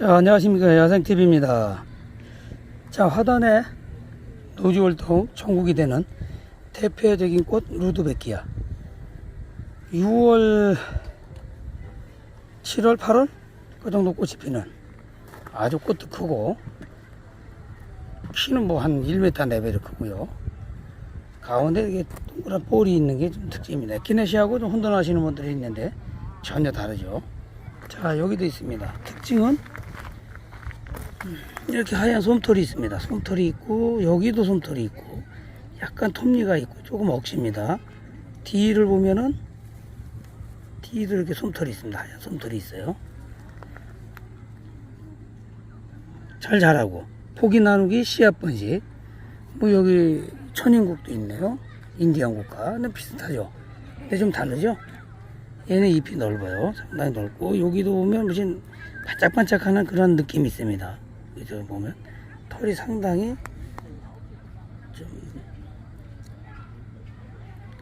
자, 안녕하십니까. 야생TV입니다. 자, 화단에 노지월동 천국이 되는 대표적인 꽃 루드베키야. 6월, 7월, 8월? 그 정도 꽃이 피는 아주 꽃도 크고, 키는 뭐 한 1m 내외로 크고요. 가운데 이게 동그란 볼이 있는 게 좀 특징입니다. 키네시하고 좀 혼돈하시는 분들이 있는데 전혀 다르죠. 자, 여기도 있습니다. 특징은 이렇게 하얀 솜털이 있습니다. 솜털이 있고 여기도 솜털이 있고 약간 톱니가 있고 조금 억십니다. 뒤를 보면은 뒤도 이렇게 솜털이 있습니다. 하얀 솜털이 있어요. 잘 자라고 포기 나누기 씨앗 번식 뭐 여기 천인국도 있네요. 인디안 국가 근데 비슷하죠. 근데 좀 다르죠. 얘는 잎이 넓어요. 상당히 넓고 여기도 보면 무슨 반짝반짝하는 그런 느낌이 있습니다. 그죠 보면 털이 상당히 좀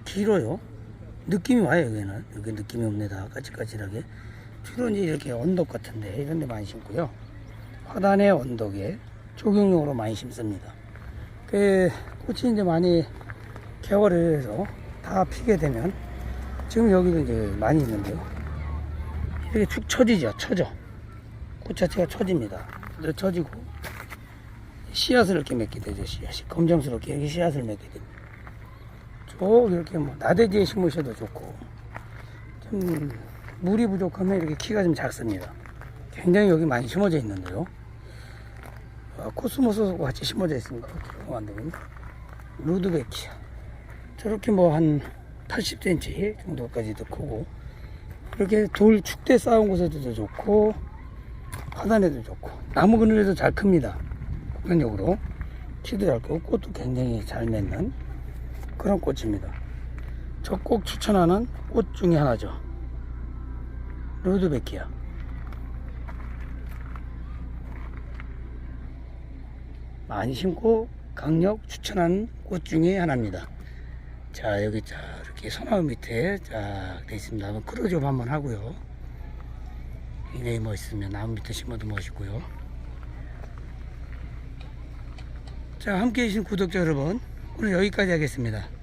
길어요. 느낌이 와요 여기는 여기 느낌이 옵니다. 까칠까칠하게 주로 이제 이렇게 언덕 같은데 이런 데 많이 심고요. 화단의 언덕에 조경용으로 많이 심습니다. 그 꽃이 이제 많이 개월을 해서 다 피게 되면 지금 여기도 이제 많이 있는데요. 이렇게 축 처지죠, 처져. 꽃 자체가 처집니다. 처지고 씨앗을 이렇게 맺게 되죠, 씨앗이. 검정스럽게 이렇게 씨앗을 맺게 됩니다. 쭉 이렇게 뭐 나대지에 심으셔도 좋고 좀 물이 부족하면 이렇게 키가 좀 작습니다. 굉장히 여기 많이 심어져 있는데요. 아, 코스모스하고 같이 심어져 있습니다. 만들면 루드베키아. 저렇게 뭐 한 80cm 정도까지도 크고 이렇게 돌 축대 쌓은 곳에도 좋고 화단에도 좋고 나무 그늘에도 잘 큽니다. 보편적으로 키도 잘 크고 꽃도 굉장히 잘 맺는 그런 꽃입니다. 저 꼭 추천하는 꽃 중에 하나죠. 루드베키아. 많이 심고 강력 추천하는 꽃 중에 하나입니다. 자 여기 자 이렇게 소나무 밑에 쫙돼 있습니다. 한번 크로즈업 한번 하고요. 굉장히 멋있으면 나무 밑에 심어도 멋있고요. 자 함께 해주신 구독자 여러분 오늘 여기까지 하겠습니다.